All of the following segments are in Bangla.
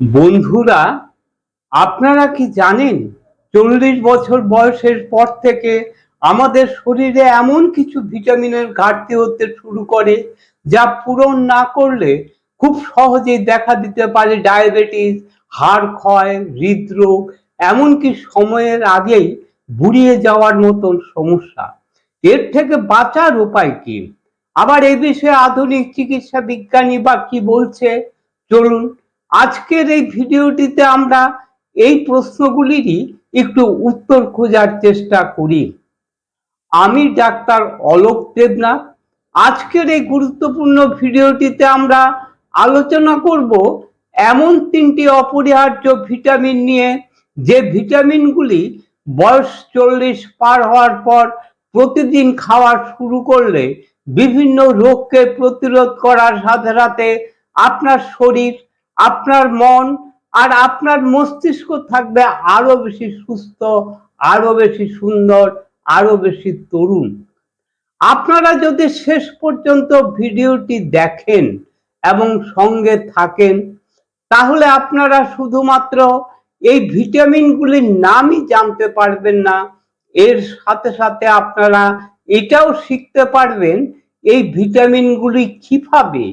বন্ধুরা, আপনারা কি জানেন চল্লিশ বছর বয়সের পর থেকে আমাদের শরীরে এমন কিছু ভিটামিনের ঘাটতি হতে শুরু করে যা পূরণ না করলে খুব সহজেই দেখা দিতে পারে ডায়াবেটিস, হাড় ক্ষয়, হৃদরোগ, এমনকি সময়ের আগেই বুড়িয়ে যাওয়ার মতন সমস্যা। এর থেকে বাঁচার উপায় কি? আবার এই বিষয়ে আধুনিক চিকিৎসা বিজ্ঞানী বা কি বলছে? চলুন আজকের এই ভিডিওটিতে আমরা এই প্রশ্নগুলিরই একটু উত্তর খোঁজার চেষ্টা করি। আমি ডাক্তার অলোক দেবনাথ। আজকের এই গুরুত্বপূর্ণ ভিডিওটিতে আমরা আলোচনা করব এমন তিনটি অপরিহার্য ভিটামিন নিয়ে, যে ভিটামিনগুলি বয়স চল্লিশ পার হওয়ার পর প্রতিদিন খাওয়া শুরু করলে বিভিন্ন রোগকে প্রতিরোধ করার সাথে সাথে আপনার শরীর আপনার মন আর আপনার মস্তিষ্ক থাকবে আরও বেশি সুস্থ, আরও বেশি সুন্দর, আরও বেশি তরুণ। আপনারা যদি শেষ পর্যন্ত ভিডিওটি দেখেন এবং সঙ্গে থাকেন, তাহলে আপনারা শুধুমাত্র এই ভিটামিনগুলির নামই জানতে পারবেন না। এর সাথে সাথে আপনারা এটাও শিখতে পারবেন এই ভিটামিনগুলি কীভাবে,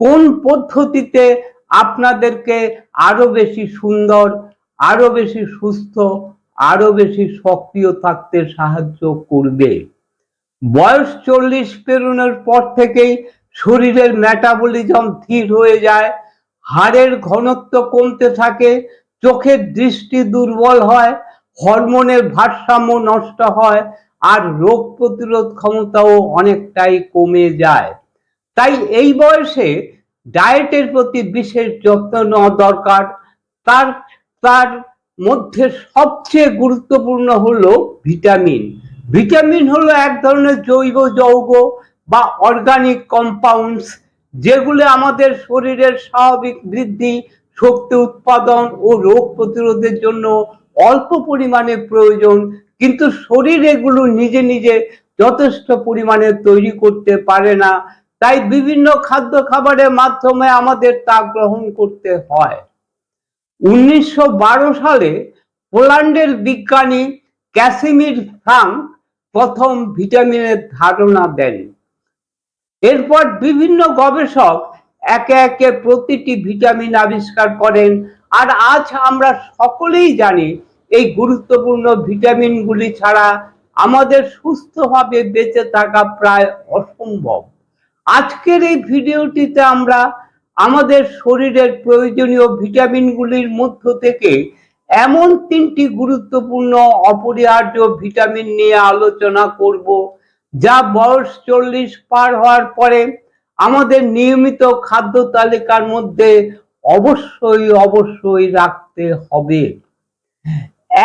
কোন পদ্ধতিতে আপনাদেরকে আরও বেশি সুন্দর, আরও বেশি সুস্থ, আরও বেশি সক্রিয় থাকতে সাহায্য করবে। বয়স চল্লিশ পেরোনোর পর থেকেই শরীরের মেটাবলিজম ধীর হয়ে যায়, হাড়ের ঘনত্ব কমতে থাকে, চোখের দৃষ্টি দুর্বল হয়, হরমোনের ভারসাম্য নষ্ট হয়, আর রোগ প্রতিরোধ ক্ষমতাও অনেকটাই কমে যায়। তাই এই বয়সে ডায়েটের প্রতি বিশেষ যত্ন নেওয়া দরকার। তার তার মধ্যে সবচেয়ে গুরুত্বপূর্ণ হলো ভিটামিন। ভিটামিন হলো এক ধরনের জৈব যৌগ বা অর্গানিক কম্পাউন্ডস, যেগুলো আমাদের শরীরের স্বাভাবিক বৃদ্ধি, শক্তি উৎপাদন ও রোগ প্রতিরোধের জন্য অল্প পরিমাণে প্রয়োজন। কিন্তু শরীর এগুলো নিজে নিজে যথেষ্ট পরিমাণে তৈরি করতে পারে না। তাই বিভিন্ন খাদ্য খাবারের মাধ্যমে আমাদের তা গ্রহণ করতে হয়। উনিশশো বারো সালে পোল্যান্ডের বিজ্ঞানী ক্যাসিমির ফ্রাঙ্ক প্রথম ভিটামিনের ধারণা দেন। এরপর বিভিন্ন গবেষক একে একে প্রতিটি ভিটামিন আবিষ্কার করেন আর আজ আমরা সকলেই জানি এই গুরুত্বপূর্ণ ভিটামিনগুলি ছাড়া আমাদের সুস্থভাবে বেঁচে থাকা প্রায় অসম্ভব। আজকের এই ভিডিওটিতে আমরা আমাদের শরীরের প্রয়োজনীয় ভিটামিনগুলির মধ্য থেকে এমন তিনটি গুরুত্বপূর্ণ অপরিহার্য ভিটামিন নিয়ে আলোচনা করব, যা বয়স চল্লিশ পার হওয়ার পরে আমাদের নিয়মিত খাদ্য তালিকার মধ্যে অবশ্যই অবশ্যই রাখতে হবে।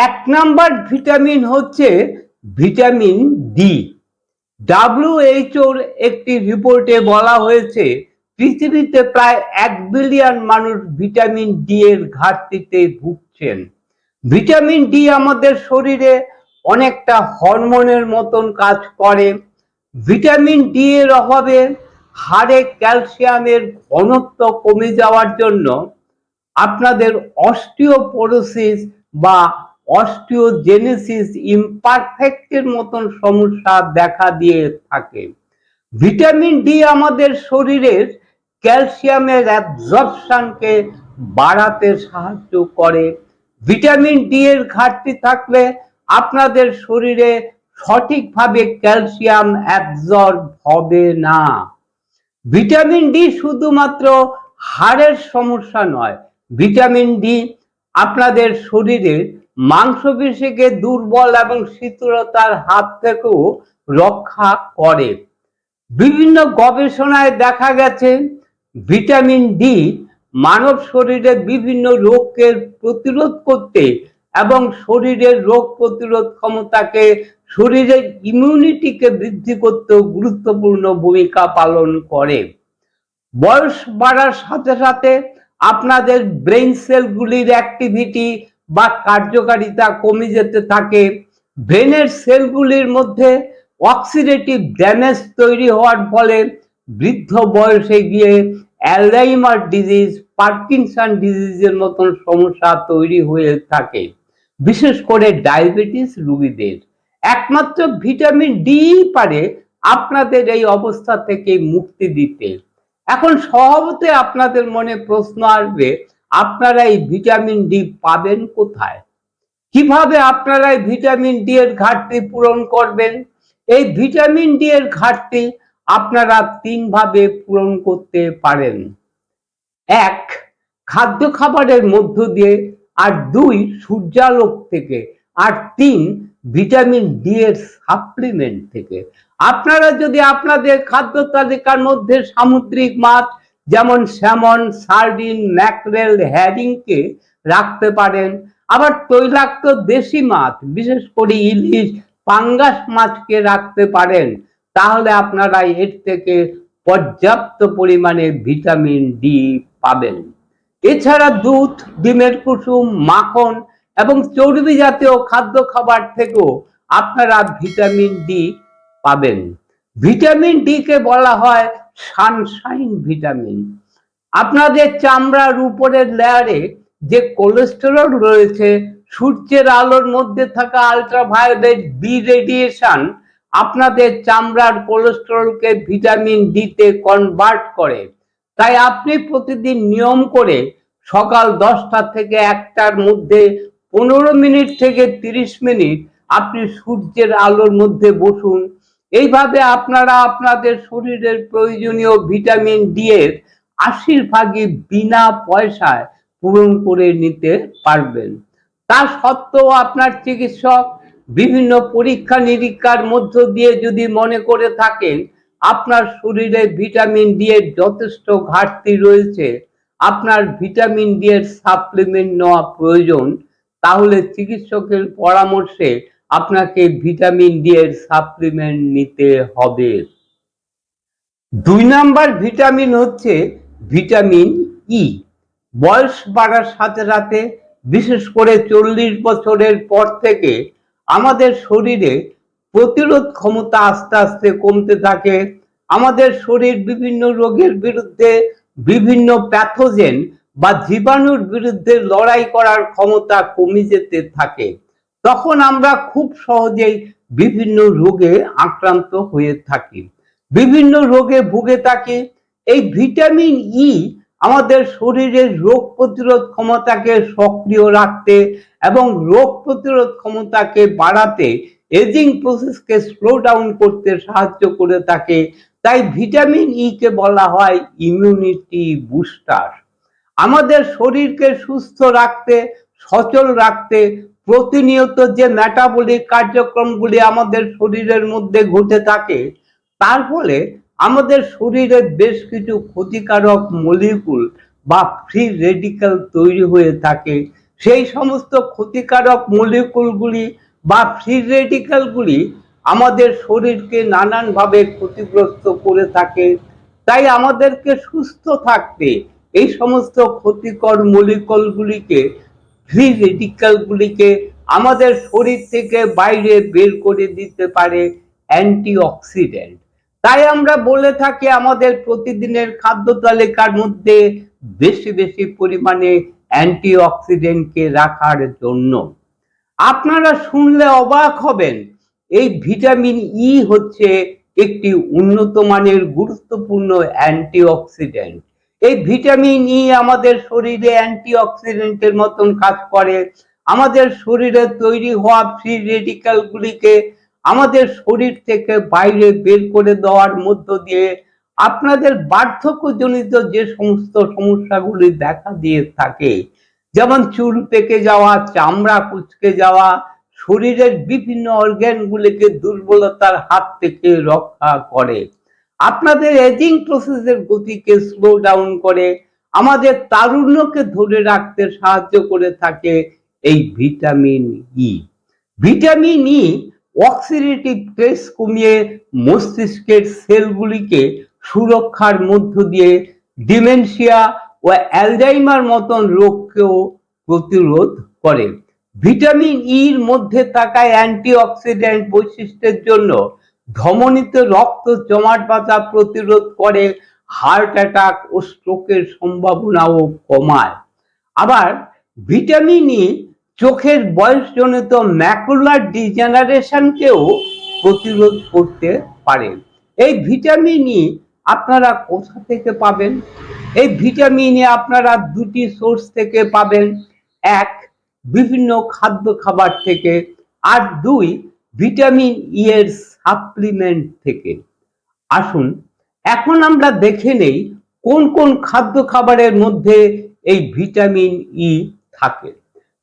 এক নাম্বার ভিটামিন হচ্ছে ভিটামিন ডি। ডাব্লিউএইচওর একটি রিপোর্টে বলা হয়েছে, পৃথিবীতে প্রায় এক বিলিয়ন মানুষ ভিটামিন ডি এর ঘাটতিতে ভুগছেন। ভিটামিন ডি আমাদের শরীরে অনেকটা হরমোনের মতন কাজ করে। ভিটামিন ডি এর অভাবে হাড়ে ক্যালসিয়ামের ঘনত্ব কমে যাওয়ার জন্য আপনাদের অস্টিওপোরোসিস বা অস্টিওজেনেসিস ইমপারফেক্টের মতন সমস্যা দেখা দিয়ে থাকে। ভিটামিন ডি আমাদের শরীরের ক্যালসিয়ামের অ্যাবজর্পশনকে বাড়াতে সাহায্য করে। ভিটামিন ডি এর ঘাটতি থাকলে আপনাদের শরীরে সঠিকভাবে ক্যালসিয়াম অ্যাবজর্ব হবে না। ভিটামিন ডি শুধুমাত্র হাড়ের সমস্যা নয়, ভিটামিন ডি আপনাদের শরীরের মাংসপেশিকে দুর্বল এবং শীতলতার হাত থেকেও রক্ষা করে। বিভিন্ন গবেষণায় দেখা গেছে, ভিটামিন ডি মানব শরীরে বিভিন্ন রোগকে প্রতিরোধ করতে এবং শরীরের রোগ প্রতিরোধ ক্ষমতাকে, শরীরের ইমিউনিটিকে বৃদ্ধি করতেও গুরুত্বপূর্ণ ভূমিকা পালন করে। বয়স বাড়ার সাথে সাথে আপনাদের ব্রেন সেলগুলির অ্যাক্টিভিটি বা কার্যকারিতা কমে যেতে থাকে ব্রেনের সেলগুলির মধ্যে অক্সিডেটিভ ড্যামেজ তৈরি হওয়ার ফলে বৃদ্ধ বয়সে গিয়ে অ্যালজাইমার ডিজিজ পার্কিনসন ডিজিজের মতন সমস্যা তৈরি হয়ে থাকে, বিশেষ করে ডায়াবেটিস রুগীদের। একমাত্র ভিটামিন ডি পারে আপনাদের এই অবস্থা থেকে মুক্তি দিতে। এখন স্বভাবতে আপনাদের মনে প্রশ্ন আসবে আপনারা এই ভিটামিন ডি পাবেন কোথায়? কীভাবে আপনারা এই ভিটামিন ডি এর ঘাটতি পূরণ করবেন? এই ভিটামিন ডি এর ঘাটতি আপনারা তিন ভাবে পূরণ করতে পারেন। এক, খাদ্য খাবারের মধ্য দিয়ে, আর দুই, সূর্যালোক থেকে। আর তিন, ভিটামিন ডি এর সাপ্লিমেন্ট থেকে। আপনারা যদি আপনাদের খাদ্য তালিকার মধ্যে সামুদ্রিক মাছ যেমন স্যামন, সার্ডিন, ম্যাকরেল, হ্যারিংকে রাখতে পারেন। আবার তৈলাক্ত দেশি মাছ, বিশেষ করে ইলিশ, পাঙ্গাস মাছকে রাখতে পারেন। তাহলে আপনারা এর থেকে পর্যাপ্ত পরিমাণে ভিটামিন ডি পাবেন। এছাড়া দুধ, ডিমের কুসুম, মাখন এবং চর্বি জাতীয় খাদ্য খাবার থেকেও আপনারা ভিটামিন ডি পাবেন। ভিটামিন ডি কে বলা হয় সানশাইন ভিটামিন আপনাদের চামড়ার উপরের লেয়ারে যে কোলেস্টেরল রয়েছে, সূর্যের আলোর মধ্যে থাকা আলট্রাভায়োলেট বি রেডিয়েশন আপনাদের চামড়ার কোলেস্টেরলকে ভিটামিন ডিতে কনভার্ট করে। তাই আপনি প্রতিদিন নিয়ম করে সকাল দশটা থেকে একটার মধ্যে পনেরো মিনিট থেকে তিরিশ মিনিট আপনি সূর্যের আলোর মধ্যে বসুন। এইভাবে আপনারা আপনাদের শরীরের প্রয়োজনীয় ভিটামিন ডি এর আশির ভাগই বিনা পয়সায় পূরণ করে নিতে পারবেন। তা সত্ত্বেও আপনার চিকিৎসক বিভিন্ন পরীক্ষা নিরীক্ষার মধ্য দিয়ে যদি মনে করে থাকেন, আপনার শরীরে ভিটামিন ডি এর যথেষ্ট ঘাটতি রয়েছে, আপনার ভিটামিন ডি এর সাপ্লিমেন্ট নেওয়া প্রয়োজন, তাহলে চিকিৎসকের পরামর্শে আপনাকে ভিটামিন ডি এর সাপ্লিমেন্ট নিতে হবে। দুই নাম্বার ভিটামিন হচ্ছে ভিটামিন ই। বয়স বাড়ার সাথে সাথে, বিশেষ করে চল্লিশ বছরের পর থেকে, আমাদের শরীরে প্রতিরোধ ক্ষমতা আস্তে আস্তে কমতে থাকে। আমাদের শরীর বিভিন্ন রোগের বিরুদ্ধে বিভিন্ন প্যাথোজেন বা জীবাণুর বিরুদ্ধে লড়াই করার ক্ষমতা কমে যেতে থাকে। তখন আমরা খুব সহজেই বিভিন্ন রোগে আক্রান্ত হয়ে থাকি। বিভিন্ন রোগে ভুগে থাকি। এই ভিটামিন ই আমাদের শরীরের রোগ প্রতিরোধ ক্ষমতাকে সক্রিয় রাখতে এবং রোগ প্রতিরোধ ক্ষমতাকে বাড়াতে এজিং প্রসেসকে স্লো ডাউন করতে সাহায্য করে থাকে। তাই ভিটামিন ই কে বলা হয় ইমিউনিটি বুস্টার আমাদের শরীরকে সুস্থ রাখতে, সচল রাখতে প্রতিনিয়ত যে মেটাবলিক কার্যক্রমগুলি আমাদের শরীরের মধ্যে ঘটে থাকে, তার ফলে আমাদের শরীরে বেশ কিছু ক্ষতিকারক মলিকুল বা ফ্রি রেডিক্যাল তৈরি হয়ে থাকে। সেই সমস্ত ক্ষতিকারক মলিকুলগুলি বা ফ্রি রেডিক্যালগুলি আমাদের শরীরকে নানানভাবে ক্ষতিগ্রস্ত করে থাকে। তাই আমাদেরকে সুস্থ থাকতে এই সমস্ত ক্ষতিকর মলিকুলগুলিকে ফ্রি রেডিক্যালগুলিকে আমাদের শরীর থেকে বাইরে বের করে দিতে পারে অ্যান্টিঅক্সিডেন্ট তাই আমরা বলে থাকি আমাদের প্রতিদিনের খাদ্য তালিকার মধ্যে বেশি বেশি পরিমাণে অ্যান্টিঅক্সিডেন্টকে রাখার জন্য। আপনারা শুনলে অবাক হবেন, এই ভিটামিন ই হচ্ছে একটি উন্নত মানের গুরুত্বপূর্ণ অ্যান্টিঅক্সিডেন্ট এই ভিটামিন ই আমাদের শরীরে অ্যান্টিঅক্সিডেন্টের মতন কাজ করে। আমাদের শরীরে তৈরি হওয়া ফ্রি রেডিক্যালগুলিকে আমাদের শরীর থেকে বাইরে বের করে দেওয়ার মধ্য দিয়ে আপনাদের বার্ধক্যজনিত যে সমস্ত সমস্যাগুলি দেখা দিয়ে থাকে, যেমন চুল পেকে যাওয়া, চামড়া কুচকে যাওয়া, শরীরের বিভিন্ন অর্গ্যানগুলিকে দুর্বলতার হাত থেকে রক্ষা করে। আপনাদের এজিং প্রসেসের গতিকে স্লো ডাউন করে, আমাদের তারুণ্যকে ধরে রাখতে সাহায্য করে থাকে এই vitamin E vitamin E oxidative stress কমিয়ে মস্তিষ্কের সেলগুলিকে সুরক্ষার মধ্য দিয়ে ডিমেনশিয়া ও অ্যালজাইমার মতন রোগকেও প্রতিরোধ করে। ভিটামিন ইর মধ্যে থাকা অ্যান্টিঅক্সিডেন্ট বৈশিষ্ট্যের জন্য ধমনীতে রক্ত জমাট বাঁধা প্রতিরোধ করে হার্ট অ্যাটাক ও স্ট্রোকের সম্ভাবনাও কমায়। আবার ভিটামিন ই চোখের বয়সজনিত ম্যাকুলার ডিজেনারেশনকেও প্রতিরোধ করতে পারে। এই ভিটামিন ই আপনারা কোথা থেকে পাবেন? এই ভিটামিন ই আপনারা দুটি সোর্স থেকে পাবেন। এক, বিভিন্ন খাদ্য খাবার থেকে। আর দুই ভিটামিন ই এর সাপ্লিমেন্ট থেকে। আসুন, এখন আমরা দেখে নেই কোন কোন খাদ্য খাবারের মধ্যে এই ভিটামিন ই থাকে।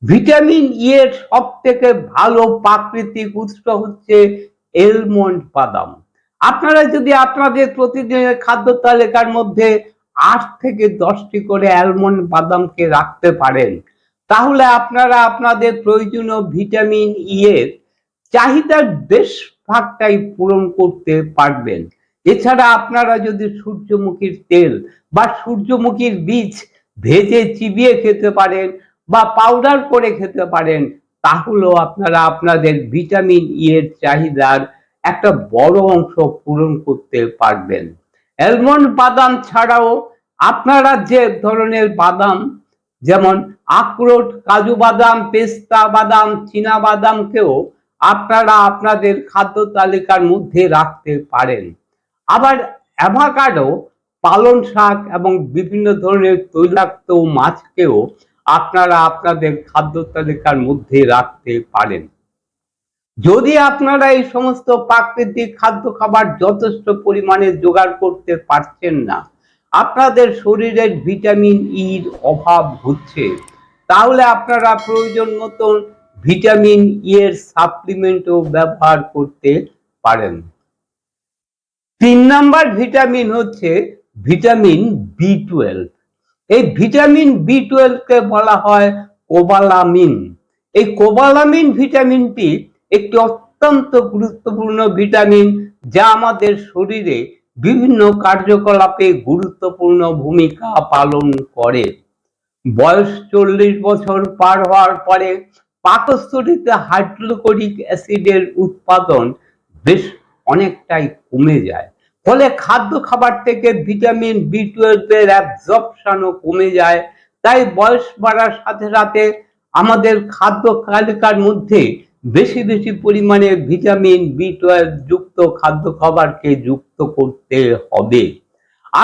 ভিটামিন ই এর সব থেকে ভালো প্রাকৃতিক উৎস হচ্ছে এলমন্ড বাদাম। আপনারা যদি আপনাদের প্রতিদিনের খাদ্য তালিকার মধ্যে আট থেকে দশটি করে অ্যালমন্ড বাদামকে রাখতে পারেন, তাহলে আপনারা আপনাদের প্রয়োজনীয় ভিটামিন ই এর চাহিদার বেশ ভাগটাই পূরণ করতে পারবেন। এছাড়া আপনারা যদি সূর্যমুখীর তেল বা সূর্যমুখীর বীজ ভেজে চিবিয়ে খেতে পারেন বা পাউডার করে খেতে পারেন, তাহলেও আপনারা আপনাদের ভিটামিন ই এর চাহিদার একটা বড় অংশ পূরণ করতে পারবেন। অ্যালমন্ড বাদাম ছাড়াও আপনারা যে ধরনের বাদাম, যেমন আখরোট, কাজু বাদাম, পেস্তা বাদাম, চীনা বাদামকেও আপনারা আপনাদের খাদ্য তালিকার মধ্যে রাখতে পারেন। আবার অ্যাভাকাডো পালন শাক এবং বিভিন্ন ধরনের তৈলাক্ত মাছকেও আপনারা আপনাদের খাদ্য তালিকার মধ্যে রাখতে পারেন। যদি আপনারা এই সমস্ত প্রাকৃতিক খাদ্য খাবার যথেষ্ট পরিমাণে জোগাড় করতে পারছেন না, আপনাদের শরীরের ভিটামিন ইর অভাব হচ্ছে, তাহলে আপনারা প্রয়োজন মতন ভিটামিন ই এর সাপ্লিমেন্টও ব্যবহার করতে পারেন। তিন নাম্বার ভিটামিন হচ্ছে ভিটামিন বি টুয়েলভ এই ভিটামিন বি টুয়েলভকে বলা হয় কোবালামিন। এই কোবালামিন ভিটামিনটি একটি অত্যন্ত গুরুত্বপূর্ণ ভিটামিন যা আমাদের শরীরে বিভিন্ন কার্যকলাপে গুরুত্বপূর্ণ ভূমিকা পালন করে। বয়স চল্লিশ বছর পার হওয়ার পরে পাকস্থলীতে হাইড্রোক্লোরিক অ্যাসিডের উৎপাদন বেশ অনেকটাই কমে যায়। ফলে খাদ্য খাবার থেকে ভিটামিন বি টুয়েলভের অ্যাবজর্পশনও কমে যায়। তাই বয়স বাড়ার সাথে সাথে আমাদের খাদ্য তালিকার মধ্যে বেশি বেশি পরিমাণে ভিটামিন বি টুয়েলভ যুক্ত খাদ্য খাবারকে যুক্ত করতে হবে।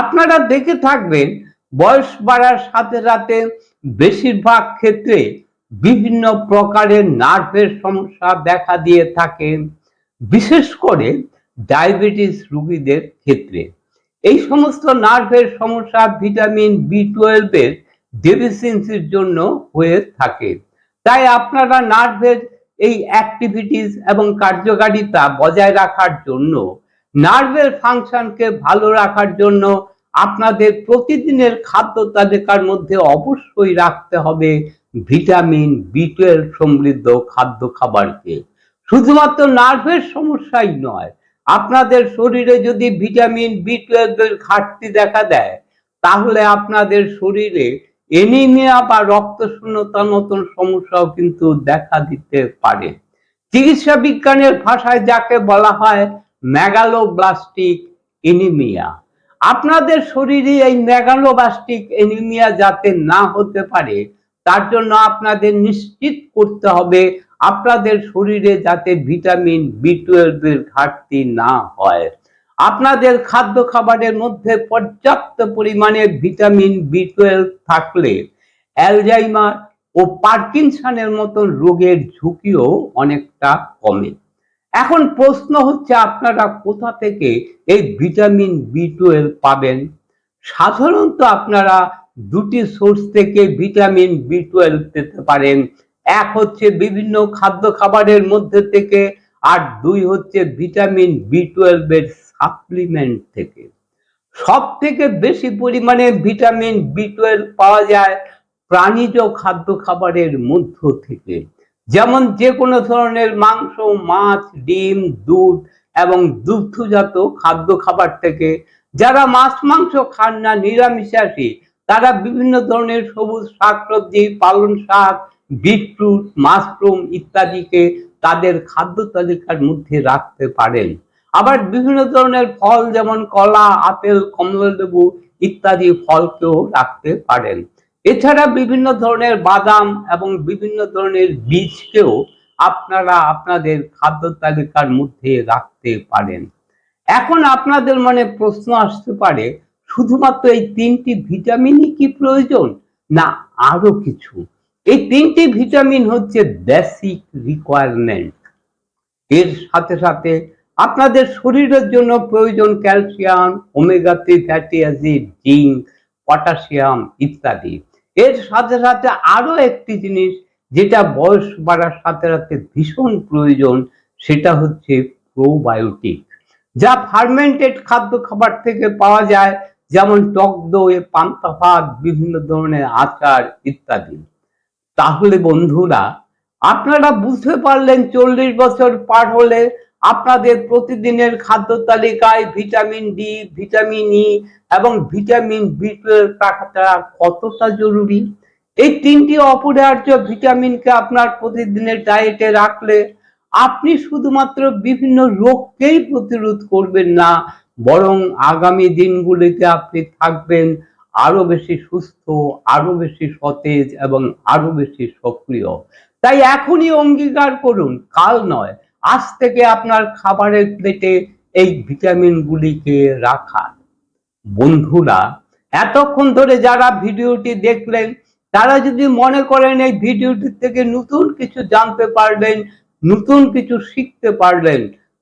আপনারা দেখে থাকবেন, বয়স বাড়ার সাথে সাথে বেশিরভাগ ক্ষেত্রে বিভিন্ন প্রকারের নার্ভের সমস্যা দেখা দিয়ে থাকে, বিশেষ করে ডায়াবেটিস রোগীদের ক্ষেত্রে। এই সমস্ত নার্ভের সমস্যা ভিটামিন বি টুয়েলভের ডেফিসিয়েন্সির জন্য হয়ে থাকে। তাই আপনারা নার্ভের এই অ্যাক্টিভিটিস এবং কার্যকারিতা বজায় রাখার জন্য, নার্ভের ফাংশনকে ভালো রাখার জন্য আপনাদের প্রতিদিনের খাদ্য তালিকার মধ্যে অবশ্যই রাখতে হবে। ভিটামিন বি টুয়েলভ সমৃদ্ধ খাদ্য খাবারকে। শুধুমাত্র নার্ভের সমস্যাই নয়, আপনাদের শরীরে যদি ভিটামিন বি টুয়েলভের ঘাটতি দেখা দেয়, তাহলে আপনাদের শরীরে এনিমিয়া বা রক্ত শূন্যতার মতন সমস্যাও কিন্তু দেখা দিতে পারে। চিকিৎসা বিজ্ঞানের ভাষায় যাকে বলা হয় ম্যাগালোব্লাস্টিক এনিমিয়া আপনাদের শরীরে এই ম্যাগালোব্লাস্টিক এনিমিয়া যাতে না হতে পারে তার জন্য আপনাদের নিশ্চিত করতে হবে, আপনাদের শরীরে যাতে ভিটামিন বি টুয়েলভের ঘাটতি না হয়। আপনাদের খাদ্য খাবারের মধ্যে পর্যাপ্ত পরিমাণে ভিটামিন বি টুয়েলভ থাকলে অ্যালজাইমার ও পার্কিনসনের মতন রোগের ঝুঁকিও অনেকটা কমে। এখন প্রশ্ন হচ্ছে, আপনারা কোথা থেকে এই ভিটামিন বি টুয়েলভ পাবেন? সাধারণত আপনারা দুটি সোর্স থেকে ভিটামিন বি টুয়েলভ পেতে পারেন। এক হচ্ছে বিভিন্ন খাদ্য খাবারের মধ্যে থেকে আর দুই হচ্ছে ভিটামিন বি টুয়েলভের সাপ্লিমেন্ট থেকে। সব থেকে বেশি পরিমাণে ভিটামিন বি টুয়েলভ পাওয়া যায় প্রাণীজ খাদ্য খাবারের মধ্য থেকে। যেমন যে কোনো ধরনের মাংস, মাছ, ডিম, দুধ এবং দুগ্ধজাত খাদ্য খাবার থেকে। যারা মাছ, মাংস খান না নিরামিষাসী তারা বিভিন্ন ধরনের সবুজ শাকসবজি পালন শাক, বিটরুট, মাশরুম ইত্যাদিকে তাদের খাদ্য তালিকার মধ্যে রাখতে পারেন। আবার বিভিন্ন ধরনের ফল যেমন কলা, আপেল, কমলালেবু ইত্যাদি ফলকেও রাখতে পারেন। এছাড়া বিভিন্ন ধরনের বাদাম এবং বিভিন্ন ধরনের বীজকেও আপনারা আপনাদের খাদ্য তালিকার মধ্যে রাখতে পারেন। এখন আপনাদের মনে প্রশ্ন আসতে পারে শুধুমাত্র এই তিনটি ভিটামিনই কি প্রয়োজন? না, আরও কিছু। এই তিনটি ভিটামিন হচ্ছে বেসিক রিকোয়ারমেন্ট এর সাথে সাথে আপনাদের শরীরের জন্য প্রয়োজন calcium omega three fatty acid zinc potassium ইত্যাদি। এর সাথে সাথে আরও একটি জিনিস যেটা বয়স বাড়ার সাথে সাথে ভীষণ প্রয়োজন, সেটা হচ্ছে প্রোবায়োটিক যা ফার্মেন্টেড খাদ্য খাবার থেকে পাওয়া যায় যেমন টক দই পান্তা ভাত, বিভিন্ন ধরনের আচার ইত্যাদি। তাহলে বন্ধুরা, আপনারা বুঝতে পারলেন চল্লিশ বছর পার হলে আপনাদের প্রতিদিনের খাদ্য তালিকায় ভিটামিন ডি, ভিটামিন ই এবং ভিটামিন বি রাখাটা কতটা জরুরি? এই তিনটি অপরিহার্য ভিটামিনকে আপনার প্রতিদিনের ডায়েটে রাখলে আপনি শুধুমাত্র বিভিন্ন রোগকেই প্রতিরোধ করবেন না বরং আগামী দিনগুলিতে আপনি থাকবেন আরও বেশি সুস্থ, আরও বেশি সতেজ এবং আরও বেশি সক্রিয়। তাই এখনই অঙ্গীকার করুন, কাল নয়, আজ থেকে আপনার খাবারের প্লেটে এই ভিটামিনগুলিকে রাখা। বন্ধুরা, এতক্ষণ ধরে যারা ভিডিওটি দেখলেন, তারা যদি মনে করেন এই ভিডিওটি থেকে নতুন কিছু জানতে পারবেন নতুন কিছু শিখতে পারলেন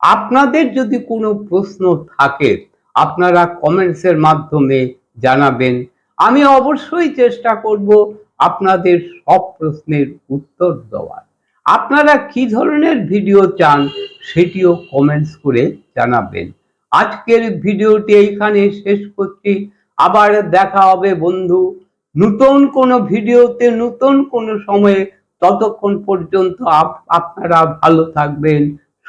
আপনাদের যদি কোনো প্রশ্ন থাকে, আপনারা কমেন্টসের মাধ্যমে জানাবেন। আমি অবশ্যই চেষ্টা করব আপনাদের সব প্রশ্নের উত্তর দেওয়ার। আপনারা কি ধরনের ভিডিও চান সেটিও কমেন্টস করে জানাবেন। আজকের ভিডিওটি এইখানে শেষ করছি। আবার দেখা হবে বন্ধু। নতুন কোনো ভিডিওতে, নতুন কোনো সময়ে, ততক্ষণ পর্যন্ত আপ- আপনারা ভালো থাকবেন।